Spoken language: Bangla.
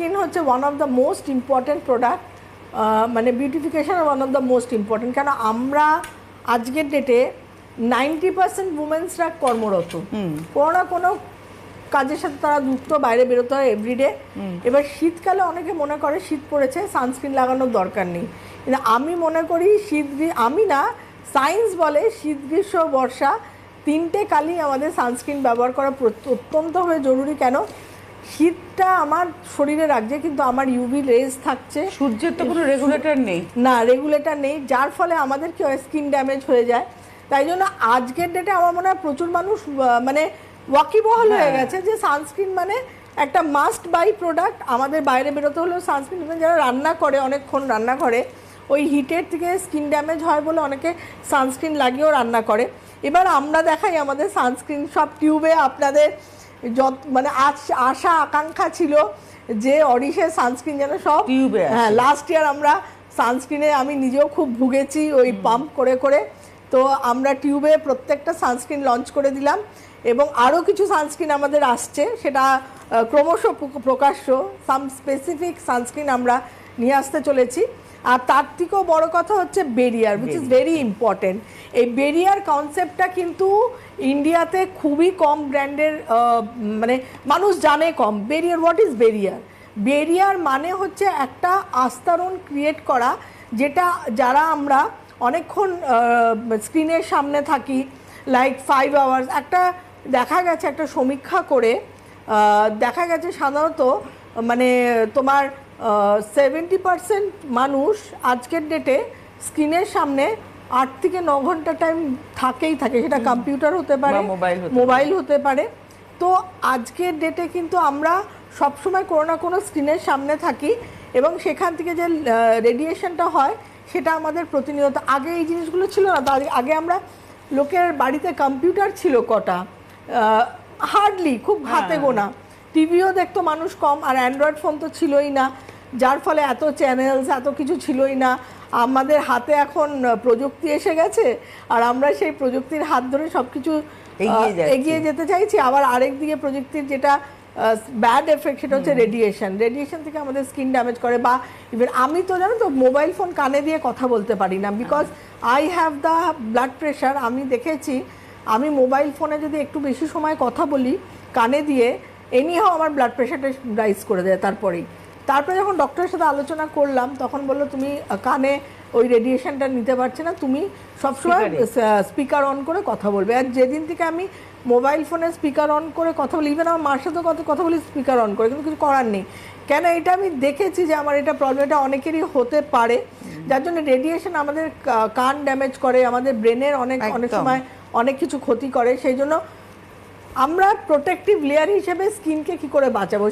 সানস্ক্রিন হচ্ছে one of the most important product মানে beautification one of the most important কেন আমরা আজকের ডেটে নাইনটি পার্সেন্ট উমেন্সরা কর্মরত। কোনো না কোনো কাজের সাথে তারা যুক্ত বাইরে বেরোতে হয় এভরিডে এবার শীতকালে অনেকে মনে করে শীত পড়েছে সানস্ক্রিন লাগানোর দরকার নেই। কিন্তু আমি মনে করি শীত আমি না সায়েন্স বলে শীত গ্রীষ্ম বর্ষা তিনটে কালই আমাদের সানস্ক্রিন ব্যবহার করা অত্যন্ত হয়ে জরুরি। কেন? শীতটা আমার শরীরে রাখছে কিন্তু আমার ইউভি রেজ থাকছে। সূর্যের তো কোনো রেগুলেটর নেই। না রেগুলেটর নেই যার ফলে আমাদের কি হয় স্কিন ড্যামেজ হয়ে যায়। তাই জন্য আজকের ডেটে আমার মনে হয় প্রচুর মানুষ মানে ওয়াকিবহল হয়ে। গেছে যে সানস্ক্রিন মানে একটা মাস্ট বাই প্রোডাক্ট আমাদের বাইরে বেরোতে হলেও সানস্ক্রিন যারা রান্না করে অনেকক্ষণ রান্না করে ওই হিটের থেকে স্কিন ড্যামেজ হয় বলে অনেকে সানস্ক্রিন লাগিয়েও রান্না করে। এবার আমরা দেখাই আমাদের সানস্ক্রিন সব টিউবে আপনাদের যত মানে আশা আকাঙ্ক্ষা ছিল যে অরিশের সানস্ক্রিন যেন সব টিউবে হ্যাঁ লাস্ট ইয়ার আমরা সানস্ক্রিনে আমি নিজেও খুব ভুগেছি ওই পাম্প করে করে। তো আমরা টিউবে প্রত্যেকটা সানস্ক্রিন লঞ্চ করে দিলাম এবং আরও কিছু সানস্ক্রিন আমাদের আসছে। সেটা ক্রমশ প্রকাশ্য সাম স্পেসিফিক সানস্ক্রিন আমরা নিয়ে আসতে চলেছি। আর তার থেকেও বড় কথা হচ্ছে barrier which is very important এই বেরিয়ার কনসেপ্টটা কিন্তু ইন্ডিয়াতে খুবই কম ব্র্যান্ডের মানে মানুষ জানে কম। Barrier what is barrier? Barrier মানে হচ্ছে একটা আস্তারণ ক্রিয়েট করা যেটা যারা আমরা অনেকক্ষণ স্ক্রিনের সামনে থাকি লাইক ফাইভ আওয়ার্স একটা দেখা গেছে একটা সমীক্ষা করে দেখা গেছে সাধারণত মানে তোমার সেভেন্টি পার্সেন্ট মানুষ আজকের ডেটে স্ক্রিনের সামনে আট থেকে ন ঘণ্টা টাইম থাকেই থাকে। সেটা কম্পিউটার হতে পারে মোবাইল হতে পারে। তো আজকের ডেটে কিন্তু আমরা সবসময় কোনো না কোনো স্ক্রিনের সামনে থাকি এবং সেখান থেকে যে রেডিয়েশনটা হয় সেটা আমাদের প্রতিনিয়ত। আগে এই জিনিসগুলো ছিল না তার আগে আমরা লোকের বাড়িতে কম্পিউটার ছিল কটা হার্ডলি খুব হাতে গোনা। টিভিও দেখতো মানুষ কম আর অ্যান্ড্রয়েড ফোন তো ছিলই না। যার ফলে এত চ্যানেলস এত কিছু ছিলই না। আমাদের হাতে এখন প্রযুক্তি এসে গেছে আর আমরা সেই প্রযুক্তির হাত ধরে সব কিছু এগিয়ে এগিয়ে যেতে চাইছি। আবার আরেক দিকে প্রযুক্তির যেটা ব্যাড এফেক্ট সেটা হচ্ছে রেডিয়েশন রেডিয়েশন থেকে আমাদের স্কিন ড্যামেজ করে বা ইভেন আমি তো জানো তো মোবাইল ফোন কানে দিয়ে কথা বলতে পারি না because I have the blood pressure আমি দেখেছি আমি মোবাইল ফোনে যদি একটু বেশি সময় কথা বলি কানে দিয়ে এনিহাও আমার ব্লাড প্রেশারটা রাইজ করে দেয় তারপরেই। তারপরে যখন ডক্টরের সাথে আলোচনা করলাম তখন বলল তুমি কানে ওই রেডিয়েশনটা নিতে পারছে না তুমি সবসময় স্পিকার অন করে কথা বলবে। আর যেদিন থেকে আমি মোবাইল ফোনে স্পিকার অন করে কথা বলি ইভেন আমার মার সাথে কথা কথা বলি স্পিকার অন করে কিন্তু কিছু করার নেই। কেন এটা আমি দেখেছি যে আমার এটা প্রবলেম এটা অনেকেরই হতে পারে। যার জন্য রেডিয়েশন আমাদের কান ড্যামেজ করে আমাদের ব্রেনের অনেক অনেক সময় অনেক কিছু ক্ষতি করে। সেই জন্য আমরা প্রোটেক্টিভ লেয়ার হিসেবে স্কিনকে কি করে বাঁচাবো?